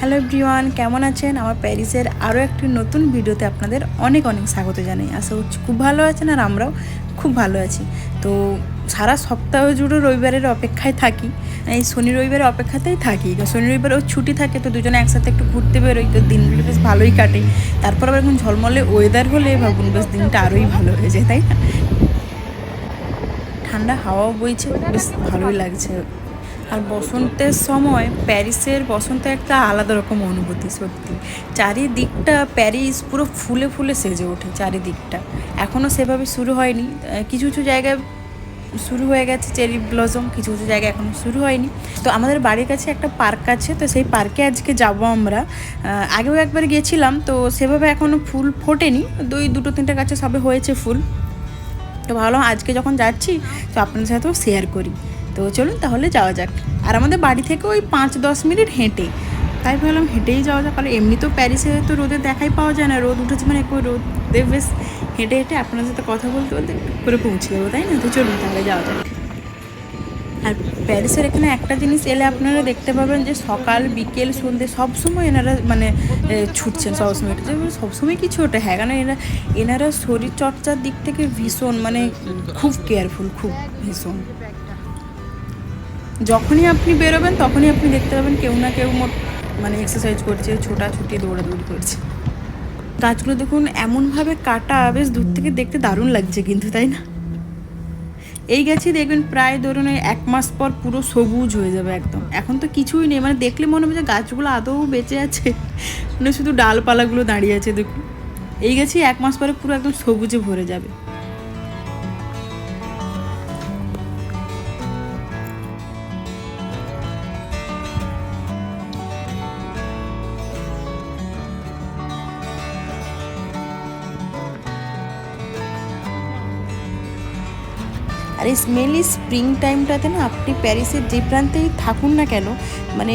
Hello everyone, কেমন আছেন? আমার প্যারিসের আরও একটি নতুন ভিডিওতে আপনাদের অনেক অনেক স্বাগত জানাই। আশা করছি খুব ভালো আছেন আর আমরাও খুব ভালো আছি। তো সারা সপ্তাহ জুড়ে রবিবারের অপেক্ষায় থাকি। এই শনি রবিবারের অপেক্ষাতেই থাকি। শনি রবিবারেও ছুটি থাকে, তো দুজনে একসাথে একটু ঘুরতে বেরোই। তো দিনগুলো বেশ ভালোই কাটে। তারপর আবার এখন ঝলমলে ওয়েদার হলে ভাবুন, বেশ দিনটা আরোই ভালো হয়ে যায়, তাই না? ঠান্ডা হাওয়াও বইছে, বেশ ভালোই লাগছে। আর বসন্তের সময় প্যারিসের বসন্ত একটা আলাদা রকম অনুভূতি, সত্যি। চারিদিকটা প্যারিস পুরো ফুলে ফুলে সেজে ওঠে চারিদিকটা। এখনও সেভাবে শুরু হয়নি। কিছু কিছু জায়গায় শুরু হয়ে গেছে, চেরি ব্লজম কিছু কিছু জায়গায় এখনও শুরু হয়নি। তো আমাদের বাড়ির কাছে একটা পার্ক আছে, তো সেই পার্কে আজকে যাব আমরা। আগেও একবার গেছিলাম, তো সেভাবে এখনও ফুল ফোটেনি। দুই, দুটো, তিনটে গাছে সবে হয়েছে ফুল। তো ভাবলাম আজকে যখন যাচ্ছি, তো আপনাদের সাথেও শেয়ার করি। তো চলুন তাহলে যাওয়া যাক। আর আমাদের বাড়ি থেকে ওই পাঁচ দশ মিনিট হেঁটে। তাই ভাবলাম হেঁটেই যাওয়া যাক, কারণ এমনি তো প্যারিসে তো রোদে দেখাই পাওয়া যায় না, রোদ উঠেছে মানে একটু রোদে বেশ হেঁটে হেঁটে আপনার সাথে কথা বলতে বলতে করে পৌঁছে যাব, তাই না? তো চলুন তাহলে যাওয়া যাক। আর প্যারিসের এখানে একটা জিনিস এলে আপনারা দেখতে পাবেন যে সকাল, বিকেল সন্ধ্যে সবসময় এনারা মানে ছুটছেন সবসময় এটা যে সবসময় কিছু ওটা হ্যাঁ কারণ এরা, এনারা শরীরচর্চার দিক থেকে ভীষণ মানে খুব কেয়ারফুল খুব ভীষণ। যখনই আপনি বেরোবেন, তখনই আপনি দেখতে পাবেন কেউ না কেউ মোট মানে এক্সারসাইজ করছে, ছোটাছুটি, দৌড়াদৌড়ি করছে। গাছগুলো দেখুন, এমনভাবে কাটা বেশ দূর থেকে দেখতে দারুণ লাগছে কিন্তু, তাই না? এই গাছই দেখবেন প্রায় ধরুন এক মাস পর পুরো সবুজ হয়ে যাবে একদম। এখন তো কিছুই নেই মানে দেখলে মনে হবে যে গাছগুলো আদৌ বেঁচে আছে। মানে শুধু ডালপালাগুলো দাঁড়িয়ে আছে, দেখুন। এই গাছই এক মাস পরে পুরো একদম সবুজে ভরে যাবে। এই মেনলি স্প্রিং টাইমটাতে না আপনি প্যারিসের যে প্রান্তেই থাকুন না কেন মানে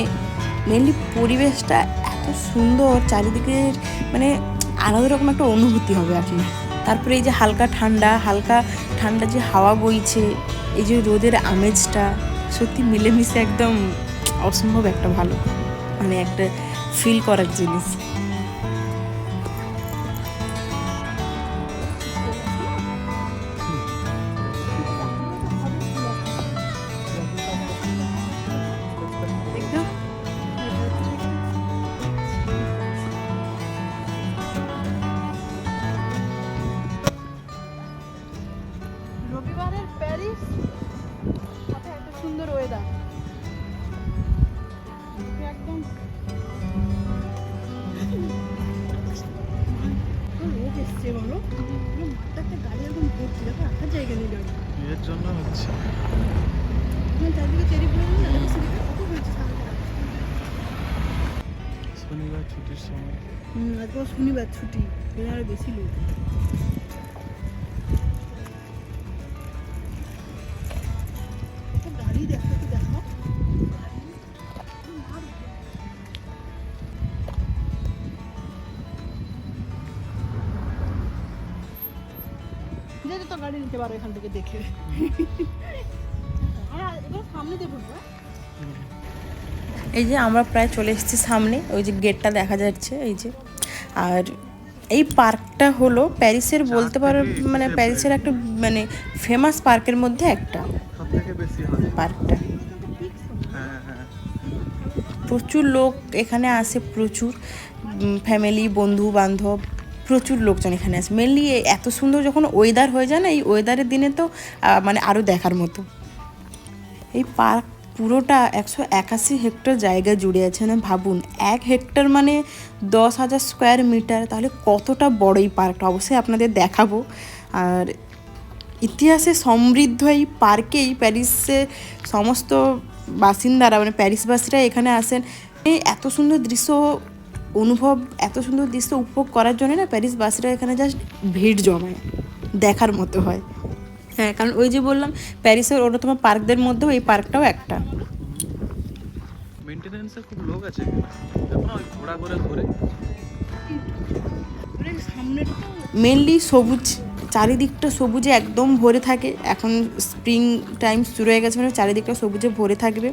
মেনলি পরিবেশটা এত সুন্দর চারিদিকের মানে আলাদা রকম একটা অনুভূতি হবে আপনার তারপরে এই যে হালকা ঠান্ডা হালকা ঠান্ডা যে হাওয়া বইছে, এই যে রোদের আমেজটা, সত্যি মিলেমিশে একদম অসম্ভব একটা ভালো মানে একটা ফিল করার জিনিস। শনিবার ছুটি আরও বেশি লোক তো গাড়ি নিতে পারো এখান থেকে দেখে। এবার সামনে দেখুন এই যে আমরা প্রায় চলে এসেছি সামনে ওই যে গেটটা দেখা যাচ্ছে এই যে। আর এই পার্কটা হলো প্যারিসের বলতে পারো মানে প্যারিসের একটা মানে ফেমাস পার্কের মধ্যে একটা পার্কটা। হ্যাঁ হ্যাঁ। প্রচুর লোক এখানে আসে প্রচুর ফ্যামিলি বন্ধু বান্ধব প্রচুর লোকজন এখানে আসে। মেনলি এত সুন্দর যখন ওয়েদার হয়ে যায় না এই ওয়েদারের দিনে তো মানে আরও দেখার মতো। এই পার্ক পুরোটা একশো একাশি হেক্টর জায়গা জুড়ে আছে মানে ভাবুন, এক হেক্টর মানে দশ হাজার স্কোয়ার মিটার তাহলে কতটা বড় এই পার্কটা? অবশ্যই আপনাদের দেখাবো। আর ইতিহাসে সমৃদ্ধ এই পার্কেই প্যারিসে সমস্ত বাসিন্দারা মানে প্যারিসবাসীরা এখানে আসেন। এই এত সুন্দর দৃশ্য অনুভব, এত সুন্দর দৃশ্য উপভোগ করার জন্য না প্যারিসবাসীরা এখানে জাস্ট ভিড় জমায়, দেখার মতো হয়। হ্যাঁ কারণ ওই যে বললাম প্যারিসের অন্যতম পার্কদের মধ্যেও এই পার্কটাও একটা। মেনটেনেন্সে খুব লোক আছে এখানে। দেখো না ওই ঘোড়া করে ঘুরে মেনলি সবুজ চারিদিকটা সবুজে একদম ভরে থাকে। এখন স্প্রিং টাইম শুরু হয়ে গেছে মানে চারিদিকটা সবুজে ভরে থাকবে।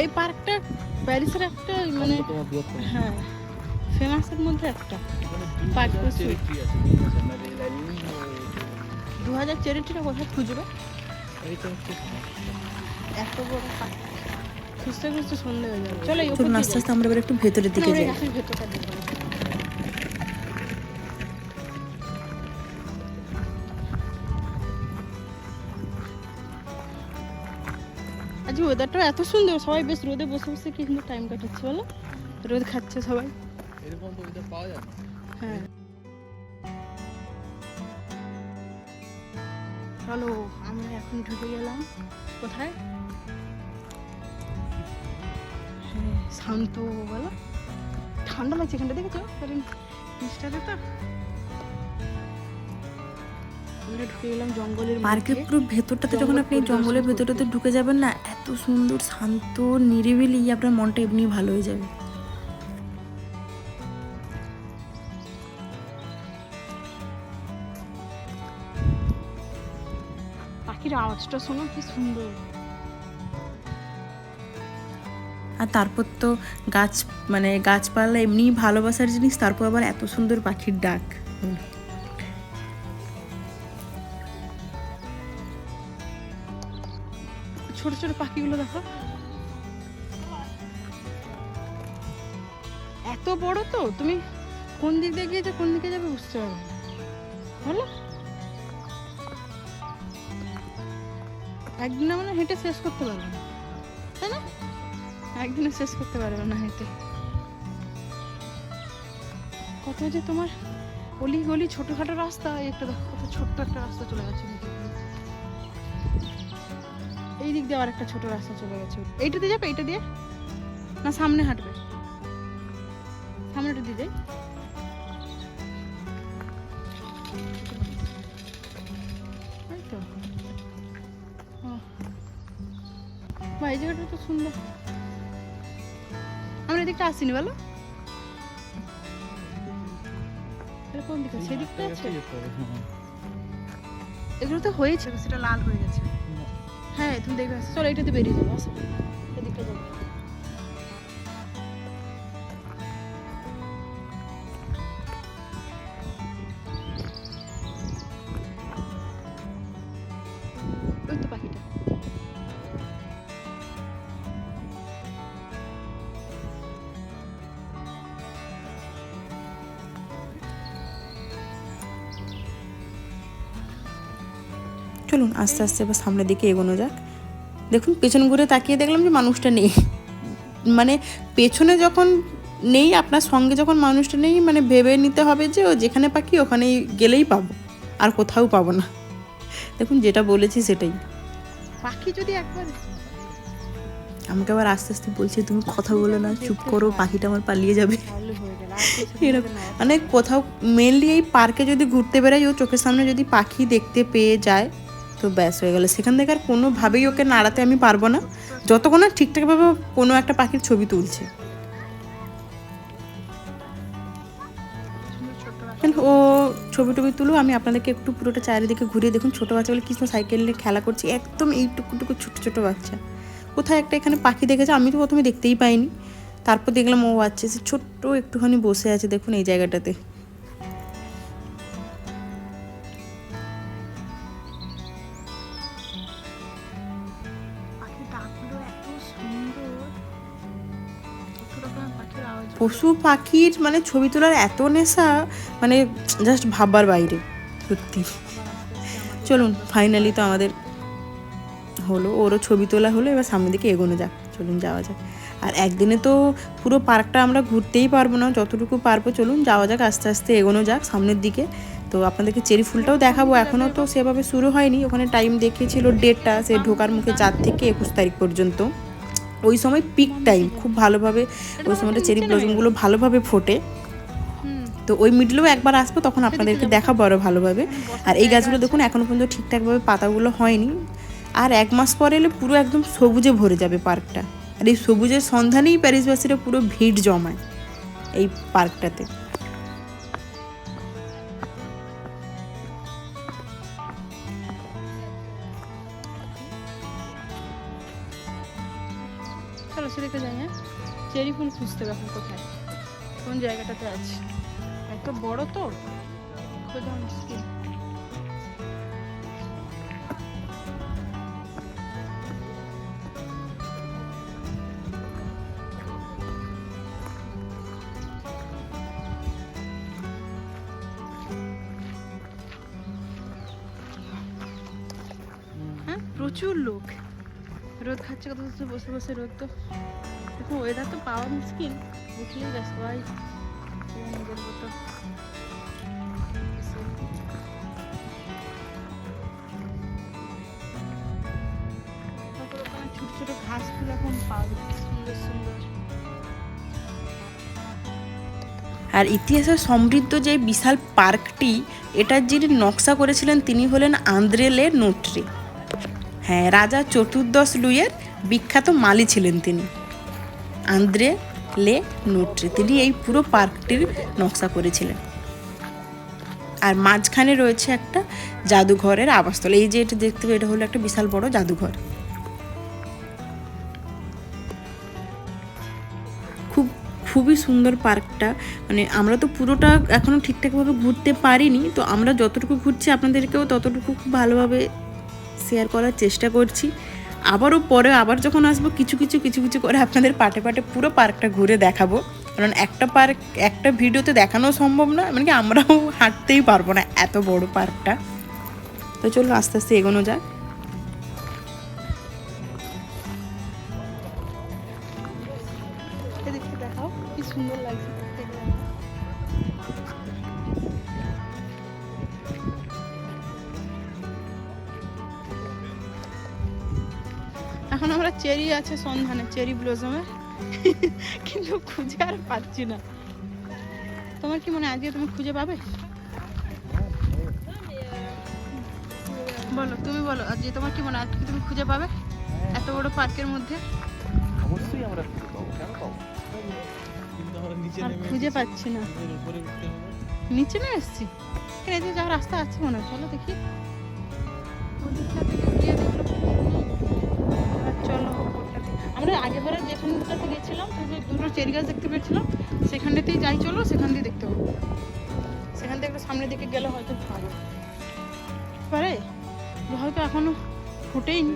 এই পার্কটা প্যারিসের একটা মানে হ্যাঁ ফেমাসের মধ্যে একটা। পার্ক দু হাজার চেরিটিটা কোথায় খুঁজবে? এত বড় পার্ক। খুঁজতে খুঁজতে সন্ধে হয়ে যাবে। চলো আস্তে আস্তে আমরা এবার একটু ভেতরের দিকে আমরা যাই। ভেতরটা দেখব। ওয়েদারটা এত সুন্দর সবাই বেশ রোদে বসে বসে কিন্তু টাইম কাটাচ্ছে বলো? রোদ খাচ্ছে সবাই। এরকম তো ওইটা পাওয়া যায় হ্যাঁ। চলো আমরা এখন ঢুকে গেলাম। কোথায়? শান্ত বলো। ঠান্ডা লাগছে এখানটা দেখেছ? কারণ ইনস্টাতে তো? মধ্যে। পুরো ভেতরটাতে যখন আপনি জঙ্গলের ভেতরটাতে ঢুকে যাবেন না এত সুন্দর শান্ত নিরিবিলি আপনার মনটা এমনি ভালো হয়ে যাবে। পাখির আওয়াজটা শোনো কি সুন্দর। আর তারপর তো গাছ মানে গাছপালা এমনিই ভালোবাসার জিনিস তারপর আবার এত সুন্দর পাখির ডাক। ছোট ছোট পাখিগুলো দেখো। এত বড় তো, তুমি কোন দিক দিয়ে গিয়েছো, কোন দিকে যাবে বুঝতে পারবে না। একদিনে মানে হেঁটে শেষ করতে পারবে না, তাই না? একদিনে শেষ করতে পারবে না হেঁটে। কত যে তোমার অলি গলি ছোটখাটো রাস্তা একটা দেখো কত ছোট্ট একটা রাস্তা চলে গেছে। এই দিক দিয়ে আবার একটা ছোট রাস্তা চলে গেছে। এইটা দিয়ে যাবে এইটা দিয়ে? না সামনে হাঁটবে। সামনেটা দিয়ে যাই। এই তো। ও। বাহ এই জায়গাটা তো সুন্দর। আমরা এদিকটা আসিনি বলো। কোন দিকে? সেদিকটা আছে? এগুলো তো হয়েছে সেটা লাল হয়ে গেছে। হ্যাঁ তুমি দেখবে। চলো এটাতে বেরিয়ে যাব আসো আস্তে আস্তে এবার সামনের দিকে এগোনো যাক। দেখুন পেছন ঘুরে তাকিয়ে দেখলাম যে মানুষটা নেই। মানে পেছনে যখন নেই আপনার সঙ্গে যখন মানুষটা নেই মানে ভেবে নিতে হবে যে ও যেখানে পাখি ওখানেই গেলেই পাবো আর কোথাও পাবো না। দেখুন যেটা বলেছি সেটাই। পাখি যদি একবার আমাকে আবার আস্তে আস্তে বলছে তুমি কথা বলো না চুপ করো পাখিটা আমার পালিয়ে যাবে। এরকম। মানে কোথাও মেনলি এই পার্কে যদি ঘুরতে বেরোয় ও চোখের সামনে যদি পাখি দেখতে পেয়ে যায় তো ব্যাস হয়ে গেলো। সেখান থেকে আর কোনোভাবেই ওকে নাড়াতে আমি পারব না। যতক্ষণ না ঠিকঠাকভাবে কোনো একটা পাখির ছবি তুলছে। ও ছবি টবি তুলো আমি আপনাদেরকে একটু পুরোটা চারিদিকে ঘুরিয়ে দেখুন। ছোটো বাচ্চাগুলো কৃষ্ণ সাইকেল নিয়ে খেলা করছে। একদম এইটুকুটুকু ছোটো ছোটো বাচ্চা। কোথায় একটা এখানে পাখি দেখেছে? আমি তো প্রথমে দেখতেই পাইনি। তারপর দেখলাম ও আচ্ছা সে ছোট্ট একটুখানি বসে আছে। দেখুন এই জায়গাটাতে। পশু পাখির মানে ছবি তোলার এত নেশা মানে জাস্ট ভাববার বাইরে, সত্যি। চলুন ফাইনালি তো আমাদের হলো, ওরও ছবি তোলা হলো, এবার সামনের দিকে এগোনো যাক, চলুন যাওয়া যাক। আর একদিনে তো পুরো পার্কটা আমরা ঘুরতেই পারব না, যতটুকু পারব চলুন যাওয়া যাক, আস্তে আস্তে এগোনো যাক সামনের দিকে। তো আপনাদেরকে চেরি ফুলটাও দেখাবো, এখনও তো সেভাবে শুরু হয়নি, ওখানে টাইম দেখিয়েছিল ডেটটা সে ঢোকার মুখে চার থেকে একুশ তারিখ পর্যন্ত। ওই সময় পিক টাইম খুব ভালোভাবে ওই সময়টা চেরি ব্লসমগুলো ভালোভাবে ফোটে। তো ওই মিডলেও একবার আসব তখন আপনাদেরকে দেখাবো আরও ভালোভাবে। আর এই গাছগুলো দেখুন এখনও পর্যন্ত ঠিকঠাকভাবে পাতাগুলো হয়নি। আর এক মাস পরে এলে পুরো একদম সবুজে ভরে যাবে পার্কটা। আর এই সবুজের সন্ধানেই প্যারিসবাসীরা পুরো ভিড় জমায় এই পার্কটাতে। চলো রেখে যাই হ্যাঁ? চেরি ফুল খুঁজতে হবে এখন কোথায়? কোন জায়গাটাতে আছে? এত বড় তো? খোঁজা মুশকিল। কত কিছু বসে বসে রোদ তো। এখন ওয়েদার তো পাওয়া মুশকিল। উঠলেই সবাই আর ইতিহাসে সমৃদ্ধ যে বিশাল পার্কটি, এটার যিনি নকশা করেছিলেন, তিনি হলেন আন্দ্রে লে নোট্রি। হ্যাঁ রাজা চতুর্দশ লুইয়ের বিখ্যাত মালি ছিলেন তিনি। আন্দ্রে লে নোট্রি, তিনি এই পুরো পার্কটির নকশা করেছিলেন। আর মাঝখানে রয়েছে একটা জাদুঘরের আবাসস্থল। এই যে এটা দেখতে এটা হলো একটা বিশাল বড় জাদুঘর। খুব, খুবই সুন্দর পার্কটা। মানে আমরা তো পুরোটা এখনও ঠিকঠাকভাবে ঘুরতে পারিনি, তো আমরা যতটুকু ঘুরছি আপনাদেরকেও ততটুকু খুব ভালোভাবে শেয়ার করার চেষ্টা করছি। আবারও পরে আবার যখন আসব, কিছু কিছু কিছু কিছু করে আপনাদের পাটে পাটে পুরো পার্কটা ঘুরে দেখাবো। কারণ একটা পার্ক, একটা ভিডিওতে দেখানো সম্ভব না মানে কি আমরাও হাঁটতেই পারব না এত বড় পার্কটা। তো চলো আস্তে আস্তে এগোনো যাক। আছে সন্ধানে চেরি ব্লজমে কিন্তু খুঁজে আর পাচ্ছি না। তোমার কি মনে হয় আজকে তুমি খুঁজে পাবে? বলো তুমি বলো আজকে তোমার কি মনে আজকে তুমি খুঁজে পাবে? এত বড় পার্কের মধ্যে। অবশ্যই আমরা খুঁজে পাবো কেন পাবো? আর খুঁজে পাচ্ছি না। নিচে না এসছি? এখানে যে যাওয়ার রাস্তা আছে মনে হয় চলো দেখি। ওদিকটা থেকে গিয়ে দেখল। আমরা আগেবারে যেখানটাতে গেছিলাম যে দুটো চেরি গাছ দেখতে পেয়েছিলাম। সেখানটাতেই যাই, চলো সেখান দিয়ে দেখতে পাবো সেখান থেকে সামনের দিকে গেলে হয়তো পাবো পারে হয়তো এখনও ফুটেইনি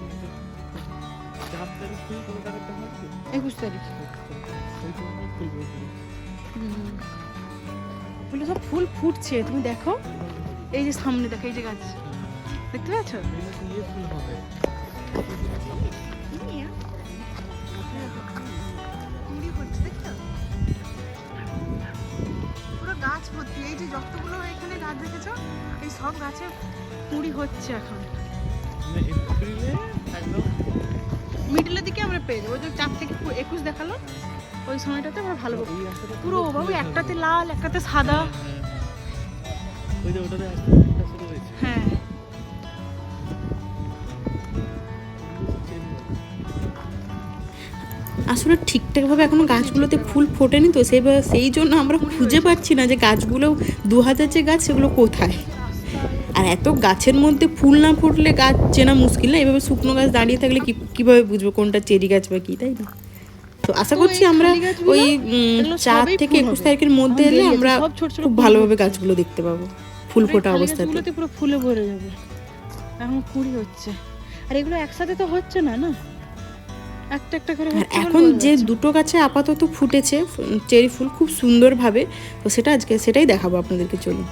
একুশ তারিখ। ফুলে সব ফুল ফুটছে, তুমি দেখো। এই যে সামনে, দেখো, এই যে গাছ। দেখতে পাচ্ছ ভর্তি এই যে যতগুলো এখানে গাছ দেখেছ এই সব গাছে কুড়ি হচ্ছে এখন। মিডিলের মিডলের দিকে আমরা পেয়ে যাব। চার থেকে একুশ দেখাল ওই সময়টাতে আমরা ভালো পুরো বাবু একটাতে লাল একটাতে সাদা। হ্যাঁ, আসলে ঠিকঠাকভাবে এখনও গাছগুলোতে ফুল ফোটেনি তো সেইভাবে সেই জন্য আমরা খুঁজে পাচ্ছি না যে গাছগুলো দু হাজার যে গাছ সেগুলো কোথায়। আর এত গাছের মধ্যে ফুল না ফুটলে গাছ চেনা মুশকিল না এভাবে শুকনো গাছ দাঁড়িয়ে থাকলে কি কীভাবে বুঝব কোনটা চেরি গাছ বা কী তাই না? তো আশা করছি আমরা ওই চার থেকে একুশ তারিখের মধ্যে এলে আমরা সব ছোট ছোট খুব ভালোভাবে গাছগুলো দেখতে পাবো ফুল ফোটা অবস্থাতে। পুরো ফুলে ভরে যাবে। এখন কুড়ি হচ্ছে। আর এগুলো একসাথে তো হচ্ছে না না? একটা একটা করে আর এখন যে দুটো গাছে আপাতত ফুটেছে চেরি ফুল খুব সুন্দরভাবে তো সেটা আজকে সেটাই দেখাবো আপনাদেরকে চলুন।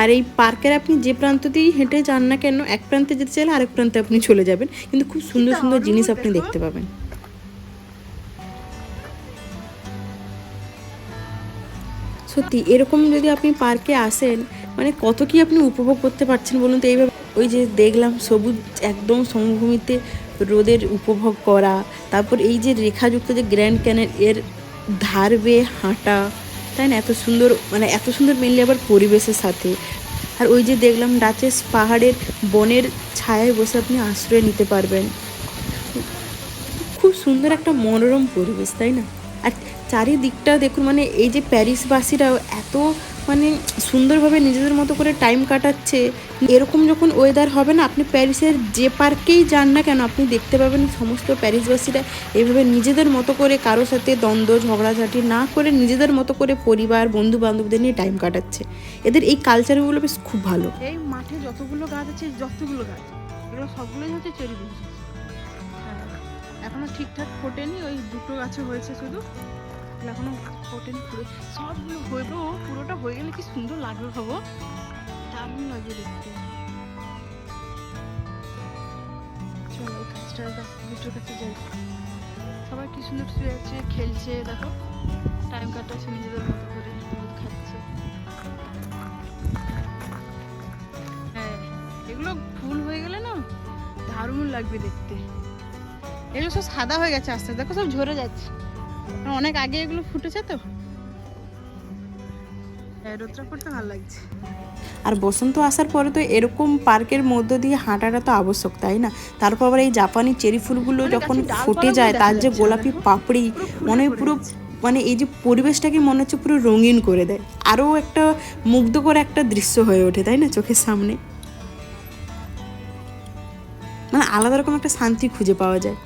আর এই পার্কের আপনি যে প্রান্ত দিয়েই হেঁটে যান না কেন এক প্রান্তে যেতে চাইলে আরেক প্রান্তে আপনি চলে যাবেন। কিন্তু খুব সুন্দর সুন্দর জিনিস আপনি দেখতে পাবেন। সত্যি এরকম যদি আপনি পার্কে আসেন মানে কত কি আপনি উপভোগ করতে পারছেন বলুন তো? এইভাবে ওই যে দেখলাম সবুজ একদম সমভূমিতে রোদের উপভোগ করা তারপর এই যে রেখাযুক্ত যে গ্র্যান্ড ক্যানেল এর ধার বেয়ে হাঁটা তাই না? এত সুন্দর মানে এত সুন্দর মেনলি আবার পরিবেশের সাথে। আর ওই যে দেখলাম ডাচেস পাহাড়ের বনের ছায়ায় বসে আপনি আশ্রয় নিতে পারবেন। খুব সুন্দর একটা মনোরম পরিবেশ, তাই না? আর চারিদিকটা দেখুন মানে এই যে প্যারিসবাসীরাও এত মানে সুন্দরভাবে নিজেদের মতো করে টাইম কাটাচ্ছে। এরকম যখন ওয়েদার হবে না, আপনি প্যারিসের যে পার্কেই যান না কেন, আপনি দেখতে পাবেন সমস্ত প্যারিসবাসীরা এইভাবে নিজেদের মতো করে কারোর সাথে দ্বন্দ্ব, ঝগড়াঝাটি না করে নিজেদের মতো করে পরিবার বন্ধু বান্ধবদের নিয়ে টাইম কাটাচ্ছে। এদের এই কালচারগুলো বেশ খুব ভালো। এই মাঠে যতগুলো গাছ আছে, যতগুলো গাছ, এগুলো সবগুলোই হচ্ছে চেরি বিনস এখনও ঠিকঠাক ফোটেনি, ওই দুটো গাছে হয়েছে শুধু। এগুলো এখনও ফোটেনি পুরো সবগুলো হইল পুরোটা হয়ে গেলে কি সুন্দর লাগবে ভাবো? দারুণ লাগবে দেখতে। চলো ওই গাছ দুটোর কাছে যাই। সবাই কি সুন্দর শুয়ে আছে, খেলছে, দেখো টাইম কাটাচ্ছে, নিজেদের মতো করে দুধ খাচ্ছে। হ্যাঁ এগুলো ফুল হয়ে গেলে না দারুণ লাগবে দেখতে। এগুলো সব সাদা হয়ে গেছে আস্তে, দেখো সব ঝরে যাচ্ছে। অনেক আগে এগুলো ফুটেছে তো। হ্যাঁ পড়তে ভালো লাগছে। আর বসন্ত আসার পরে তো এরকম পার্কের মধ্য দিয়ে হাঁটাটা তো আবশ্যক তাই না? তারপর আবার এই জাপানি চেরি ফুলগুলো যখন ফুটে যায় তার যে গোলাপি পাপড়ি মনে হয় পুরো মানে এই যে পরিবেশটাকে মনে হচ্ছে পুরো রঙিন করে দেয়। আরও একটা মুগ্ধ করে একটা দৃশ্য হয়ে ওঠে তাই না চোখের সামনে? মানে আলাদা রকম একটা শান্তি খুঁজে পাওয়া যায়।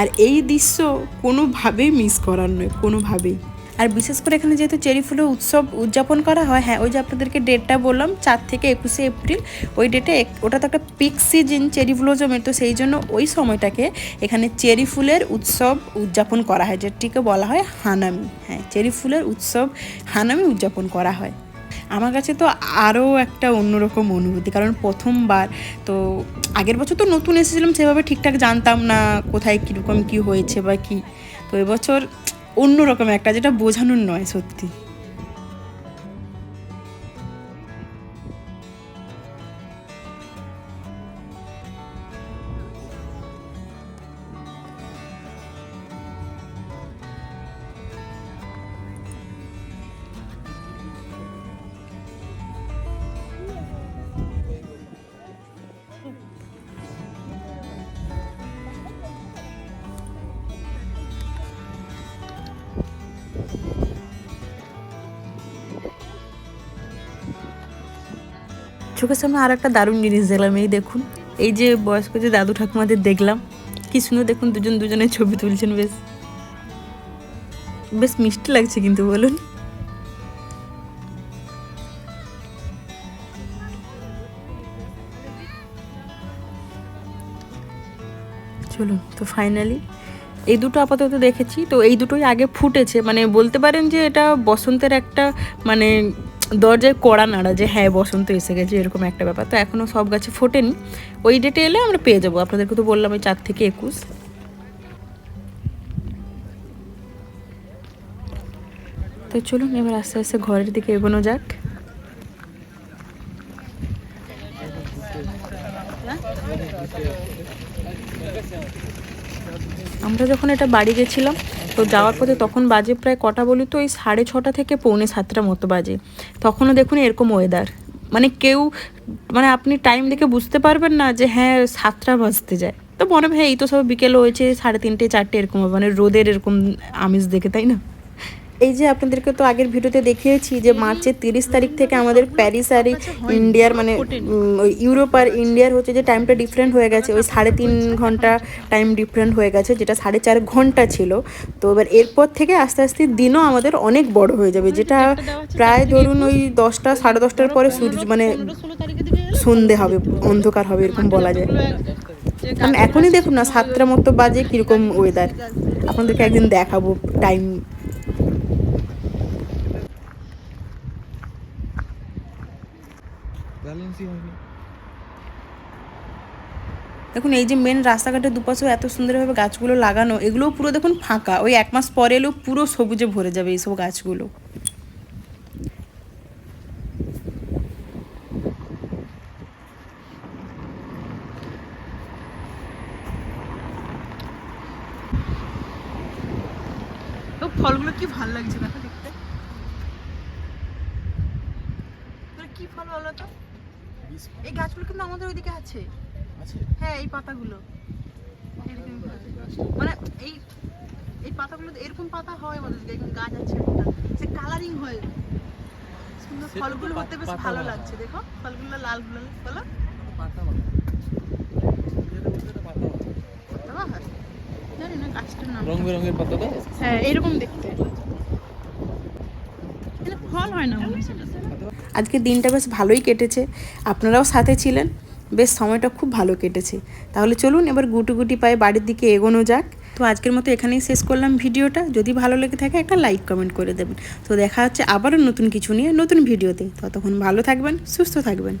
আর এই দৃশ্য কোনোভাবেই মিস করার নয়, কোনোভাবেই। আর বিশেষ করে এখানে যেহেতু চেরি ফুলের উৎসব উদযাপন করা হয় হ্যাঁ ওই যে আপনাদেরকে ডেটটা বললাম, চার থেকে একুশে এপ্রিল, ওই ডেটে ওটা তো একটা পিক সিজন চেরি ব্লোজমের তো সেই জন্য ওই সময়টাকে এখানে চেরি ফুলের উৎসব উদযাপন করা হয়, যেটিকে বলা হয় হানামি। হ্যাঁ চেরি ফুলের উৎসব হানামি উদযাপন করা হয়। আমার কাছে তো আরও একটা অন্যরকম অনুভূতি, কারণ প্রথমবার তো আগের বছর তো নতুন এসেছিলাম, সেভাবে ঠিকঠাক জানতাম না কোথায় কীরকম কী হয়েছে বা কী। তো এবছর অন্যরকম একটা, যেটা বোঝানোর নয় সত্যি। চোখের সামনে আর একটা দারুণ জিনিস দেখলাম, এই দেখুন। এই যে বয়স্ক যে দাদু ঠাকুমাদের দেখলাম, কি সুন্দর দেখুন দুজন দুজনের ছবি তুলছেন, বেশ। বেশ মিষ্টি লাগছে কিন্তু বলুন। চলুন, তো ফাইনালি এই দুটো আপাতত দেখেছি। তো এই দুটোই আগে ফুটেছে মানে বলতে পারেন যে এটা বসন্তের একটা মানে দরজায় কড়া নাড়া যে হ্যাঁ বসন্ত এসে গেছে, এরকম একটা ব্যাপার। তো এখনও সব গাছে ফোটেনি। ওই ডেটে এলে আমরা পেয়ে যাব। আপনাদেরকে তো বললাম ওই চার থেকে একুশ। তো চলুন, এবার আস্তে আস্তে ঘরের দিকে এগোনো যাক। আমরা যখন এটা বাড়ি গেছিলাম তো যাওয়ার পথে তখন বাজে প্রায় কটা বলি তো ওই সাড়ে ছটা থেকে পৌনে সাতটার মতো বাজে। তখনও দেখুন এরকম ওয়েদার মানে কেউ মানে আপনি টাইম দেখে বুঝতে পারবেন না যে হ্যাঁ সাতটা বাজতে যায়। তো মনে হয় এই তো সব বিকেল হয়েছে, সাড়ে তিনটে, চারটে এরকম মানে রোদের এরকম আমিষ দেখে, তাই না? এই যে আপনাদেরকে তো আগের ভিডিওতে দেখিয়েছি যে মার্চের তিরিশ তারিখ থেকে আমাদের প্যারিস আর ইন্ডিয়ার মানে ইউরোপ আর ইন্ডিয়ার হচ্ছে যে টাইমটা ডিফারেন্ট হয়ে গেছে। ওই সাড়ে তিন ঘণ্টা টাইম ডিফারেন্ট হয়ে গেছে, যেটা সাড়ে চার ঘণ্টা ছিল। তো এবার এরপর থেকে আস্তে আস্তে দিনও আমাদের অনেক বড় হয়ে যাবে, যেটা প্রায় ধরুন ওই দশটা, সাড়ে দশটার পরে সূর্য মানে। সন্ধে হবে, অন্ধকার হবে এরকম বলা যায়। কারণ এখনই দেখুন না সাতটার মতো বাজে কীরকম ওয়েদার আপনাদেরকে একদিন দেখাবো টাইম দেখুন, এই যে মেন রাস্তাঘাটের দুপাশেও এত সুন্দরভাবে গাছগুলো লাগানো, এগুলোও পুরো দেখুন ফাঁকা। ওই এক মাস পরে এলেও পুরো সবুজে ভরে যাবে এইসব গাছগুলো ও ফলগুলো কি ভালো লাগছে দেখো দেখতে This এই গাছগুলো কিন্তু আমাদের ওইদিকে আছে? হ্যাঁ এই পাতাগুলো। এরকম মানে এই এই পাতাগুলো এরকম পাতা হয় আমাদের এরকম গাছ আছে একটা। সে কালারিং হয়। সুন্দর ফলগুলো হতে বেশ ভালো লাগছে দেখো। ফলগুলো লালগুলো বলো। পাতা জানি না গাছটার নাম। রং বেরঙের পাতা তো? হ্যাঁ এরকম দেখতে। ফল হয় না আজকে দিনটা বেশ ভালোই কেটেছে। আপনারাও সাথে ছিলেন। বেশ, সময়টা খুব ভালো কেটেছে। তাহলে চলুন এবার গুটি গুটি পায়ে বাড়ির দিকে এগোনো যাক। তো আজকের মতো এখানেই শেষ করলাম ভিডিওটা। যদি ভালো লেগে থাকে একটা লাইক, কমেন্ট করে দেবেন। তো দেখা হচ্ছে আবারও নতুন কিছু নিয়ে নতুন ভিডিওতে। ততক্ষণ ভালো থাকবেন, সুস্থ থাকবেন।